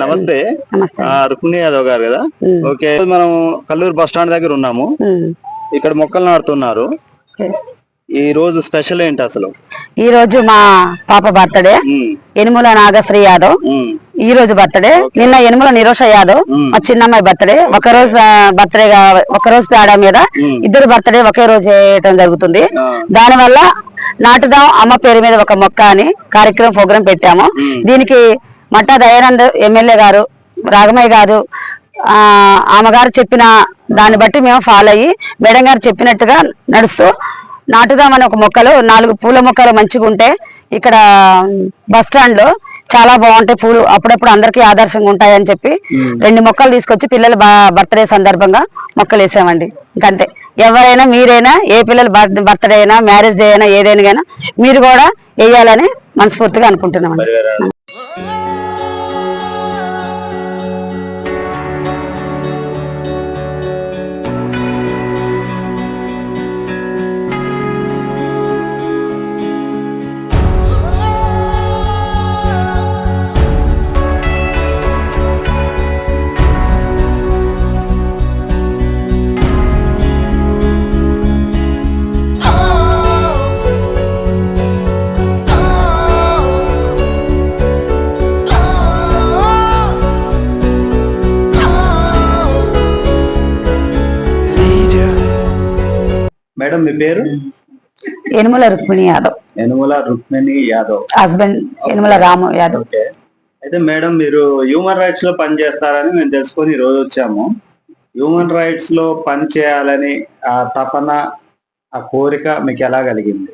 నమస్తే. రుక్మిణి యాదవ్ గారు కదా? ఓకే మనం కల్లూరు బస్ స్టాండ్ దగ్గర ఉన్నాము. ఇక్కడ మొక్కలు నాడుతున్నారు. ఈ రోజు స్పెషల్ ఏంటి అసలు? ఈ రోజు మా పాప బర్త్డే. ఎనుముల నాగశ్రీ యాదవ్. ఈ రోజు బర్త్డే. నిన్న ఎనుముల నిరోష యాదవ్ మా చిన్నమ్మాయి బర్త్డే. ఒక రోజు బర్త్డే ఒక రోజు తేడా మీద. ఇద్దరు బర్త్డే ఒకే రోజు చేయటం జరుగుతుంది. దాని వల్ల నాటుదాం అమ్మ పేరు మీద ఒక మొక్క అని కార్యక్రమం ప్రోగ్రాం పెట్టాము. దీనికి మట్టా దయానంద్ ఎమ్మెల్యే గారు రాగమయ్య గారు ఆ ఆమెగారు చెప్పిన దాన్ని బట్టి మేము ఫాలో అయ్యి మేడం గారు చెప్పినట్టుగా నడుస్తూ నాటుదామని ఒక మొక్కలు నాలుగు పూల మొక్కలు మంచిగా ఉంటే ఇక్కడ బస్ స్టాండ్లో చాలా బాగుంటాయి పూలు. అప్పుడప్పుడు అందరికీ ఆదర్శంగా ఉంటాయని చెప్పి. రెండు మొక్కలు తీసుకొచ్చి పిల్లల బర్త్డే సందర్భంగా మొక్కలు వేసామండి. ఇంకంతే. ఎవరైనా మీరైనా ఏ పిల్లల బర్త్డే అయినా మ్యారేజ్ డే అయినా ఏదైనా మీరు కూడా వేయాలని మనస్ఫూర్తిగా అనుకుంటున్నామండి. మేడం మీ పేరు? యనుమల రుక్మిణి యాదవ్. యనుమల రుక్మిణి యాదవ్. హస్బెండ్ యనుమల రాము యాదవ్. అయితే మేడం మీరు హ్యూమన్ రైట్స్లో పని చేస్తారని మేము తెలుసుకొని ఈ రోజు వచ్చాము. హ్యూమన్ రైట్స్లో పని చేయాలని ఆ తపన ఆ కోరిక మీకు ఎలా కలిగింది?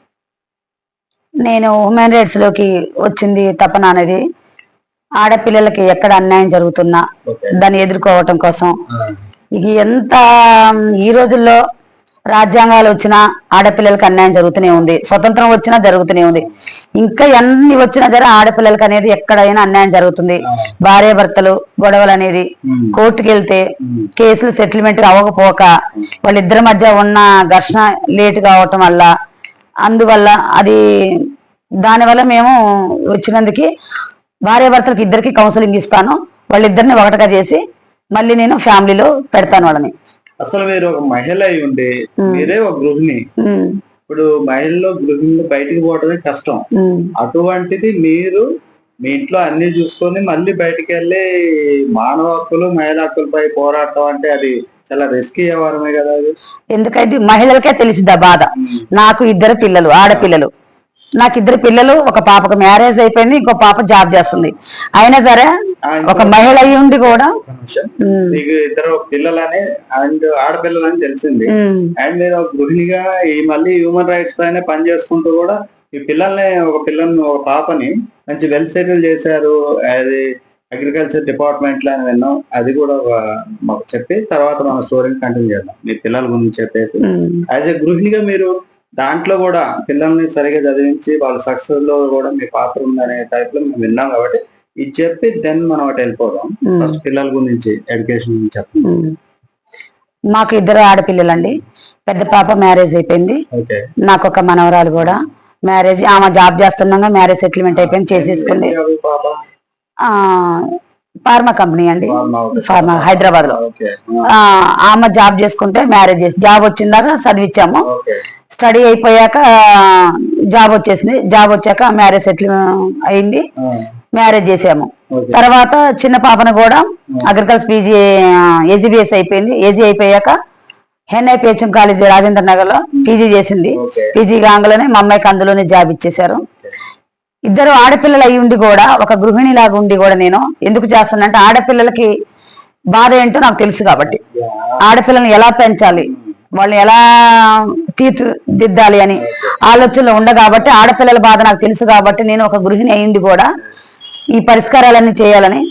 నేను హ్యూమన్ రైట్స్లోకి వచ్చింది తపన అనేది ఆడపిల్లలకి ఎక్కడ అన్యాయం జరుగుతున్నా దాన్ని ఎదుర్కోవటం కోసం. ఇది ఎంత ఈ రోజుల్లో రాజ్యాంగాలు వచ్చినా ఆడపిల్లలకి అన్యాయం జరుగుతూనే ఉంది. స్వతంత్రం వచ్చినా జరుగుతూనే ఉంది. ఇంకా ఎన్ని వచ్చినా సరే ఆడపిల్లలకి అనేది ఎక్కడైనా అన్యాయం జరుగుతుంది. భార్య భర్తలు గొడవలు అనేది కోర్టుకి వెళ్తే కేసులు సెటిల్మెంట్ అవ్వకపోక వాళ్ళిద్దరి మధ్య ఉన్న ఘర్షణ లేట్ కావటం వల్ల అందువల్ల అది దానివల్ల మేము వచ్చినందుకు భార్య భర్తలకి ఇద్దరికి కౌన్సిలింగ్ ఇస్తాను. వాళ్ళిద్దరిని ఒకటిగా చేసి మళ్ళీ నేను ఫ్యామిలీలో పెడతాను వాళ్ళని. అసలు మీరు ఒక మహిళ అయి ఉండి. మీరే ఒక గృహిణి. ఇప్పుడు మహిళలో గృహిణులు బయటికి పోవడమే కష్టం. అటువంటిది మీరు మీ ఇంట్లో అన్ని చూసుకొని మళ్ళీ బయటికి వెళ్ళి మానవ హక్కులు మహిళా హక్కులపై పోరాటం అంటే అది చాలా రిస్కీ వ్యవహారమే కదా అది. ఎందుకంటే మహిళలకే తెలిసిద్ది ఆ బాధ. నాకు ఇద్దరు పిల్లలు ఆడపిల్లలు. నాకు ఇద్దరు పిల్లలు ఒక పాపకు మ్యారేజ్ అయిపోయింది ఇంకో పాప జాబ్ చేస్తుంది. అయినా సరే ఒక మహిళ అయి ఉండి కూడా మీకు ఇద్దరు పిల్లలని అండ్ ఆడపిల్లలని తెలిసింది. అండ్ మీరు ఒక గృహిణిగా ఈ మళ్ళీ హ్యూమన్ రైట్స్ పైన పని చేసుకుంటూ కూడా ఈ పిల్లల్ని ఒక పిల్లని ఒక పాపని మంచి వెల్ సెటిల్ చేశారు. అది అగ్రికల్చర్ డిపార్ట్మెంట్లో అని విన్నాం. అది కూడా మాకు చెప్పి తర్వాత మన స్టోరీని కంటిన్యూ చేద్దాం. మీ పిల్లల గురించి చెప్పేసి. యాజ్ ఎ గృహిణిగా మీరు దాంట్లో కూడా పిల్లల్ని సరిగా చదివించి వాళ్ళ సక్సెస్లో కూడా మీ పాత్ర ఉందనే టైప్లో మేము విన్నాం కాబట్టి ఇది చెప్పి దెన్ మనం అటు వెళ్ళిపోదాం. ఫస్ట్ పిల్లల గురించి ఎడ్యుకేషన్ గురించి చెప్పండి. మాకు ఇద్దరు ఆడపిల్లలండి. పెద్ద పాప మ్యారేజ్ అయిపోయింది. నాకు ఒక మనవరాలు కూడా మ్యారేజ్ ఆమె జాబ్ చేస్తుండగా మ్యారేజ్ సెటిల్మెంట్ అయిపోయింది చేసేసుకుంది. ఫార్మా కంపెనీ అండి. ఫార్మా హైదరాబాద్లో ఆమె జాబ్ చేసుకుంటే మ్యారేజ్ చేసి జాబ్ వచ్చిందాక చదివించాము ఓకే. స్టడీ అయిపోయాక జాబ్ వచ్చేసింది. జాబ్ వచ్చాక మ్యారేజ్ సెటిల్ అయింది. మ్యారేజ్ చేసాము. తర్వాత చిన్న పాపను కూడా అగ్రికల్చర్ పీజీ ఏజీబీఎస్ అయిపోయింది. ఏజీ అయిపోయాక హెన్ఐ పిహెచ్ఎం కాలేజ్ రాజేంద్ర నగర్లో పీజీ చేసింది. పీజీ కాంగలోనే మా అమ్మాయికి అందులోనే జాబ్ ఇచ్చేశారు. ఇద్దరు ఆడపిల్లలు అయి ఉండి కూడా ఒక గృహిణి లాగా ఉండి కూడా నేను ఎందుకు చేస్తానంటే ఆడపిల్లలకి బాధ ఏంటో నాకు తెలుసు కాబట్టి. ఆడపిల్లని ఎలా పెంచాలి? వాళ్ళని ఎలా తీర్చిదిద్దాలి అని ఆలోచనలో ఉండ కాబట్టి ఆడపిల్లల బాధ నాకు తెలుసు కాబట్టి నేను ఒక గృహిణి అయింది కూడా ఈ పరిష్కారాలన్నీ చేయాలని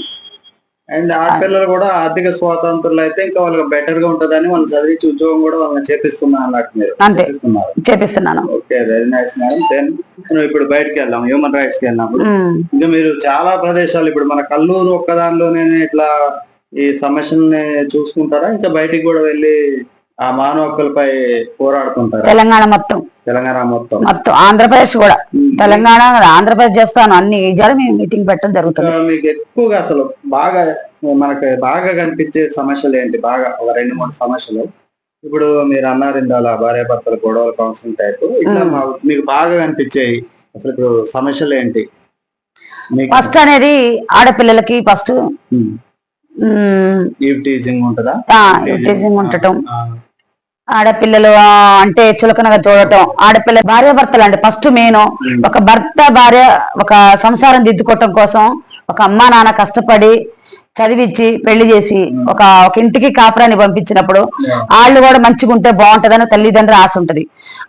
అండ్ ఆడపిల్లలు కూడా ఆర్థిక స్వాతంత్రాలు అయితే ఇంకా వాళ్ళకి బెటర్గా ఉంటదని వాళ్ళు చదివించి ఉద్యోగం కూడా వాళ్ళని చేపిస్తున్నారు అన్నట్టు మీరు అంతే. చేపిస్తున్నాను. Okay very nice madam then మనం ఇప్పుడు బయటకు వెళ్దాం హ్యూమన్ రైట్స్కి వెళ్ళినప్పుడు ఉమ్, ఇంకా మీరు చాలా ప్రదేశాలు ఇప్పుడు మన కల్లూరు ఒక్కదానిలోనే ఇట్లా ఈ సమస్యల్ని చూసుకుంటారా? ఇంకా బయటికి కూడా వెళ్ళి ఆ మానవ హక్కులపై పోరాడుతుంటారు? తెలంగాణ మొత్తం. తెలంగాణ మొత్తం. మొత్తం. ఆంధ్రప్రదేశ్ కూడా. తెలంగాణ ఆంధ్రప్రదేశ్ చేస్తాను. అన్ని విజయాలు మేము మీటింగ్ పెట్టడం జరుగుతుంది. మీకు ఎక్కువగా అసలు బాగా మనకి బాగా కనిపించే సమస్యలు ఏంటి? బాగా ఒక రెండు మూడు సమస్యలు. ఇప్పుడు మీరు అన్నారు ఇందాల భార్య భర్తల గొడవల కౌన్సిలింగ్ టైప్ ఇట్లా మీకు బాగా కనిపించేవి అసలు ఇప్పుడు సమస్యలు ఏంటి? ఫస్ట్ అనేది ఆడపిల్లలకి ఫస్ట్ ఈవ్ టీచింగ్ ఉంటుందా? టీచింగ్ ఉండటం ఆడపిల్లలు అంటే చులకనగా చూడటం ఆడపిల్ల భార్య భర్తలు అంటే ఫస్ట్ మెయిన్ మ్మ్. ఒక భర్త భార్య ఒక సంసారం దిద్దుకోవటం కోసం ఒక అమ్మా నాన్న కష్టపడి చదివించి పెళ్ళి చేసి ఒక ఒక ఇంటికి కాపురాన్ని పంపించినప్పుడు. వాళ్ళు కూడా మంచిగా ఉంటే బాగుంటదని తల్లిదండ్రులు ఆశ ఉంటది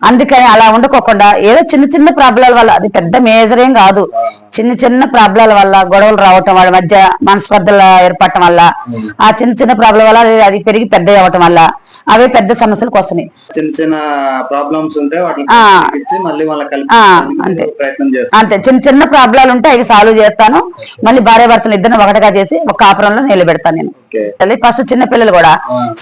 అందుకని అలా ఉండకోకుండా ఏదో చిన్న చిన్న ప్రాబ్లాల వల్ల అది పెద్ద మేజర్ ఏం కాదు చిన్న చిన్న ప్రాబ్లాల వల్ల గొడవలు రావటం వాళ్ళ మధ్య మనస్పర్ధలు ఏర్పడటం వల్ల. ఆ చిన్న చిన్న ప్రాబ్లం వల్ల అది- పెరిగి పెద్ద అవ్వటం వల్ల అవే పెద్ద సమస్యలకు వస్తున్నాయి చిన్న చిన్న ప్రాబ్లమ్స్ ఉంటే అంతే. అంతే చిన్న చిన్న ప్రాబ్లాలు ఉంటే అవి సాల్వ్ చేస్తాను మళ్ళీ భార్య భర్తలు ఇద్దరిని ఒకటిగా చేసి ఒక కాపురంలో నిలబెడతాను నేను. ఫస్ట్ చిన్న పిల్లలు కూడా.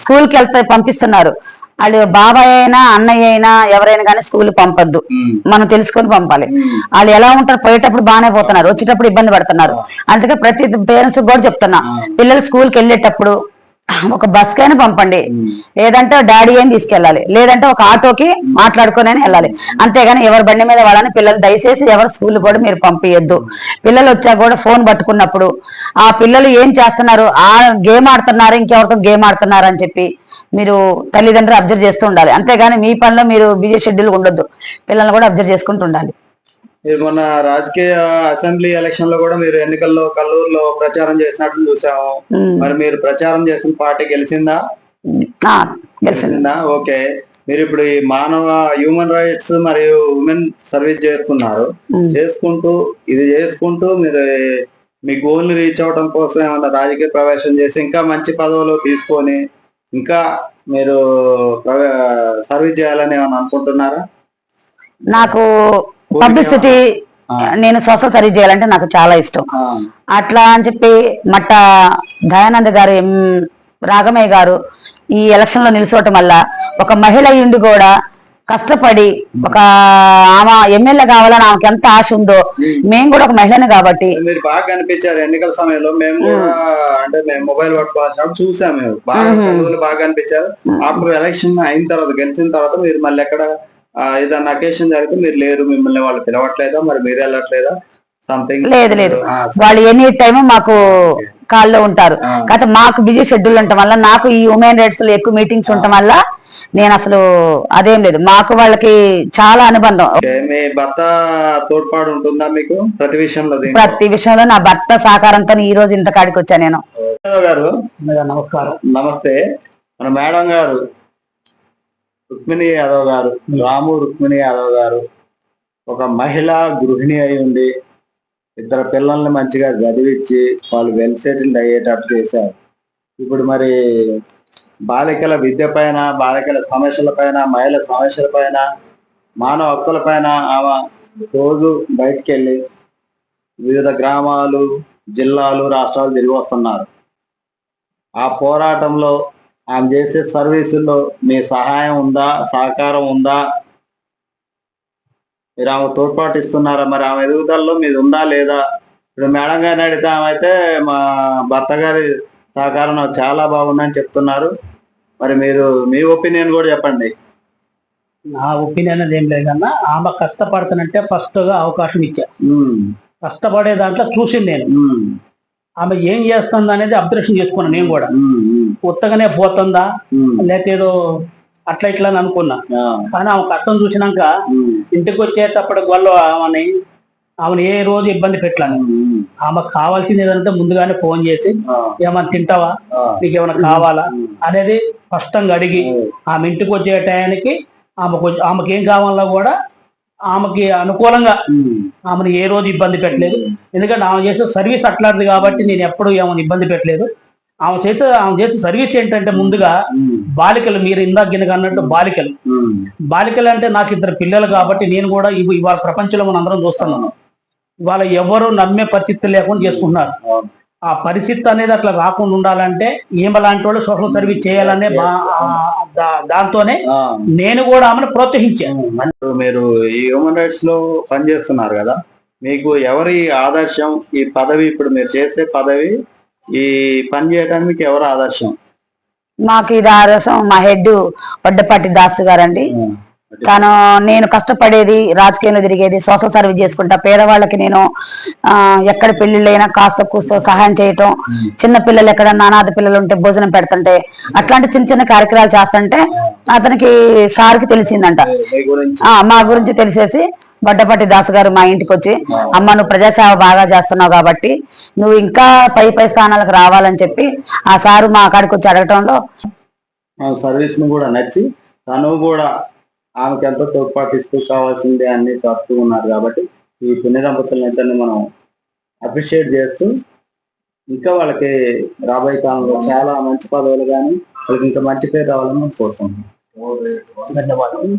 స్కూల్కి వెళ్తే పంపిస్తున్నారు. వాళ్ళు బాబాయ్ అయినా అన్నయ్య అయినా ఎవరైనా కానీ స్కూల్ పంపొద్దు. మనం తెలుసుకొని పంపాలి. వాళ్ళు ఎలా ఉంటారు? పోయేటప్పుడు బాగానే పోతున్నారు. వచ్చేటప్పుడు ఇబ్బంది పడుతున్నారు. అందుకే ప్రతి పేరెంట్స్ కూడా చెప్తున్నా. పిల్లలు స్కూల్కి వెళ్ళేటప్పుడు ఒక బస్ కైనా పంపండి. లేదంటే డాడీ అని తీసుకెళ్ళాలి? లేదంటే ఒక ఆటోకి మాట్లాడుకొని వెళ్ళాలి. అంతేగాని ఎవరి బండి మీద వాళ్ళని పిల్లలు దయచేసి ఎవరు స్కూల్ కూడా మీరు పంపించద్దు పిల్లలు వచ్చాక కూడా ఫోన్ పట్టుకున్నప్పుడు ఆ పిల్లలు ఏం చేస్తున్నారు? ఆ గేమ్ ఆడుతున్నారు ఇంకెవరితో గేమ్ ఆడుతున్నారు అని చెప్పి మీరు తల్లిదండ్రులు అబ్జర్వ్ చేస్తూ ఉండాలి. అంతేగాని మీ పనిలో మీరు బిజీ షెడ్యూల్ ఉండొద్దు. పిల్లల్ని కూడా అబ్జర్వ్ చేసుకుంటూ ఉండాలి. మీరు మొన్న రాజకీయ అసెంబ్లీ ఎలక్షన్లో కూడా మీరు ఎన్నికల్లో కల్లూరులో ప్రచారం చేసినట్లు చూసాము. మరి మీరు ప్రచారం చేసిన పార్టీ గెలిచిందా? గెలిచిందా. ఓకే. మీరు ఇప్పుడు ఈ మానవ హ్యూమన్ రైట్స్ మరియు ఉమెన్ సర్వీస్ చేస్తున్నారు. చేసుకుంటూ ఇది చేసుకుంటూ మీరు మీ గోల్ రీచ్ అవడం కోసం ఏమన్నా రాజకీయ ప్రవేశం చేసి ఇంకా మంచి పదవులు తీసుకొని ఇంకా మీరు సర్వీస్ చేయాలని ఏమన్నా అనుకుంటున్నారా? నాకు పబ్లిసిటీ. నేను సోషల్ సర్వీస్ చేయాలంటే నాకు చాలా ఇష్టం. అట్లా అని చెప్పి మట్ట దయానంద్ గారు రాగమయ్య గారు ఈ ఎలక్షన్లో నిలుచోవటం వల్ల ఒక మహిళ ఉండి కూడా కష్టపడి ఒక ఆమె ఎమ్మెల్యే కావాలని ఆమెకి ఎంత ఆశ ఉందో మేము కూడా ఒక మహిళనే కాబట్టి మీరు బాగా కనిపించారు ఎన్నికల సమయంలో. మేము కూడా అంటే మేము మొబైల్ పట్టుకోవాల్సినప్పుడు చూసాం మేము. బాగా బాగా కనిపించారు. ఆఫ్టర్ ఎలక్షన్ అయిన తర్వాత గెలిచిన తర్వాత మీరు మళ్ళీ ఎక్కడ ఆ, ఏదన్నా అకేషన్ జరిగితే మీరు లేరు మిమ్మల్ని వాళ్ళు పిలవట్లేదా? మరి మీరు వెళ్ళట్లేదా? సంథింగ్ లేదు లేదు. వాళ్ళు ఎనీ టైం మాకు కాల్లో ఉంటారు. కాకపోతే మాకు బిజీ షెడ్యూల్ ఉండటం వల్ల నాకు ఈ ఉమెన్ రైట్స్లో ఎక్కువ మీటింగ్స్ ఉండటం వల్ల నేను అసలు అదేం లేదు. మాకు వాళ్ళకి చాలా అనుబంధం. మీ భర్త తోడ్పాటు ఉంటుందా మీకు ప్రతి విషయంలో? ప్రతి విషయంలో నా భర్త సహకారంతో ఈ రోజు ఇంత కాడికి వచ్చా నేను. గారు నమస్కారం. నమస్తే. మన మేడం గారు రుక్మిణి యాదవ్ గారు రాము రుక్మిణి యాదవ్ గారు ఒక మహిళ గృహిణి అయి ఉండి ఇద్దరు పిల్లల్ని మంచిగా చదివించి వాళ్ళు వెల్ సెటిల్డ్ అయ్యేటట్టు చేశారు. ఇప్పుడు మరి బాలికల విద్య పైన బాలికల సమస్యల పైన మహిళల సమస్యల పైన మానవ హక్కుల పైన ఆమె రోజు బయటికి వెళ్ళి వివిధ గ్రామాలు జిల్లాలు రాష్ట్రాలు తిరిగి వస్తున్నారు. ఆ పోరాటంలో ఆమె చేసే సర్వీసుల్లో మీ సహాయం ఉందా? సహకారం ఉందా? మీరు ఆమె తోడ్పాటు ఇస్తున్నారా? మరి ఆమె ఎదుగుదలలో మీది ఉందా లేదా? ఇప్పుడు మేడం గారిని అడిగితే ఆమె అయితే మా భర్త గారి సహకారం నాకు చాలా బాగుందని చెప్తున్నారు. మరి మీరు మీ ఒపీనియన్ కూడా చెప్పండి. నా ఒపీనియన్ అనేది ఏం లేదన్నా ఆమె కష్టపడుతానంటే ఫస్ట్గా అవకాశం ఇచ్చా. కష్టపడే దాంట్లో చూసింది నేను. ఆమె ఏం చేస్తుంది అనేది అబ్జర్వేషన్ చేసుకున్నాను నేను కూడా. ఉత్తగానే పోతుందా? ఉమ్, లేక ఏదో అట్లా ఇట్లా అని అనుకున్నా. కానీ ఆమె కష్టం చూసినాక ఇంటికి వచ్చేటప్పటికి వాళ్ళు ఆమెని ఆమెను ఏ రోజు ఇబ్బంది పెట్టాను ఉమ్, ఆమెకు కావాల్సింది ఏదంటే ముందుగానే ఫోన్ చేసి ఏమైనా తింటావా? నీకు ఏమైనా కావాలా? అనేది స్పష్టంగా అడిగి ఆమె ఇంటికి వచ్చే టయానికి ఆమెకు ఆమెకి ఏం కావాలో కూడా ఆమెకి అనుకూలంగా ఆమెను ఏ రోజు ఇబ్బంది పెట్టలేదు. ఎందుకంటే ఆమె చేసే సర్వీస్ అట్లాంటిది కాబట్టి నేను ఎప్పుడు ఆమెను ఇబ్బంది పెట్టలేదు. ఆమె చేసే ఆమె చేసే సర్వీస్ ఏంటంటే ముందుగా బాలికలు మీరు ఇందాక గిన్నె అన్నట్టు బాలికలు. బాలికలు అంటే నాకు ఇద్దరు పిల్లలు కాబట్టి నేను కూడా ఇవి ఇవాళ ప్రపంచంలో మనం అందరం చూస్తున్నాను ఇవాళ ఎవరు నమ్మే పరిస్థితి లేకుండా చేసుకుంటున్నారు. ఆ పరిస్థితి అనేది అట్లా రాకుండా ఉండాలంటే ఈమె లాంటి వాళ్ళు సోషల్ సర్వీస్ చేయాలనే దాంతోనే నేను కూడా ఆమెను ప్రోత్సహించాను మీరు ఈ హ్యూమన్ రైట్స్లో పనిచేస్తున్నారు కదా. మీకు ఎవరి ఆదర్శం ఈ పదవి ఇప్పుడు మీరు చేసే పదవి ఈ పని చేయడానికి మీకు ఎవరు ఆదర్శం? మాకు ఇది ఆదర్శం మా హెడ్ వడ్డపాటి దాస్ గారండి. తను నేను కష్టపడేది రాజకీయంలో తిరిగేది సోషల్ సర్వీస్ చేసుకుంటా. పేదవాళ్ళకి నేను ఎక్కడ పెళ్ళిళ్ళైనా కాస్త కూస్తో సహాయం చేయటం చిన్న పిల్లలు ఎక్కడ నానాథ పిల్లలు ఉంటే భోజనం పెడుతుంటే అట్లాంటి చిన్న చిన్న కార్యక్రమాలు చేస్తుంటే అతనికి సార్కి తెలిసిందంట. మా గురించి తెలిసేసి బడ్డపట్టి దాస్ గారు మా ఇంటికి వచ్చి అమ్మ నువ్వు ప్రజాసేవ బాగా చేస్తున్నావు కాబట్టి నువ్వు ఇంకా పై పై స్థానాలకు రావాలని చెప్పి ఆ సారు మా కాడికి వచ్చి అడగటంలో సర్వీస్ను కూడా నచ్చి తను కూడా ఆమెకి ఎంతో తోడ్పాటిస్తూ కావాల్సిందే అన్ని చెప్తూ ఉన్నారు కాబట్టి ఈ పుణ్య దంపతులను ఇద్దరిని మనం అప్రిషియేట్ చేస్తూ ఇంకా వాళ్ళకి రాబోయే కాలంలో చాలా మంచి పదవులు కానీ వాళ్ళకి ఇంకా మంచి పేరు రావాలని మనం కోరుకుంటున్నాం. ధన్యవాదాలు.